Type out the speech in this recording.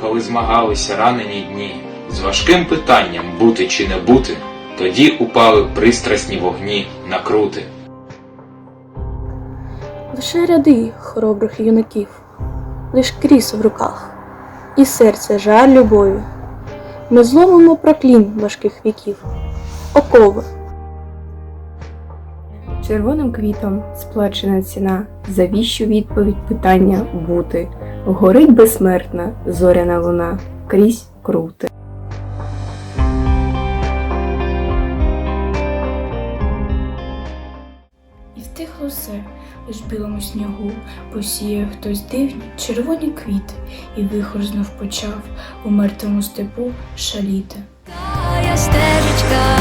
коли змагалися ранені дні з важким питанням бути чи не бути, тоді упали пристрасні вогні на крути. Лише ряди хоробрих юнаків, лиш кріс в руках, і серце жаль любові. Ми зломимо проклін важких віків, окови. Червоним квітом сплачена ціна, завіщу відповідь питання бути. Горить безсмертна зоряна луна, крізь крути. І втихло все, лиш білому снігу посіяв хтось дивні червоні квіти, і вихор знов почав у мертвому степу шаліти. Стежечка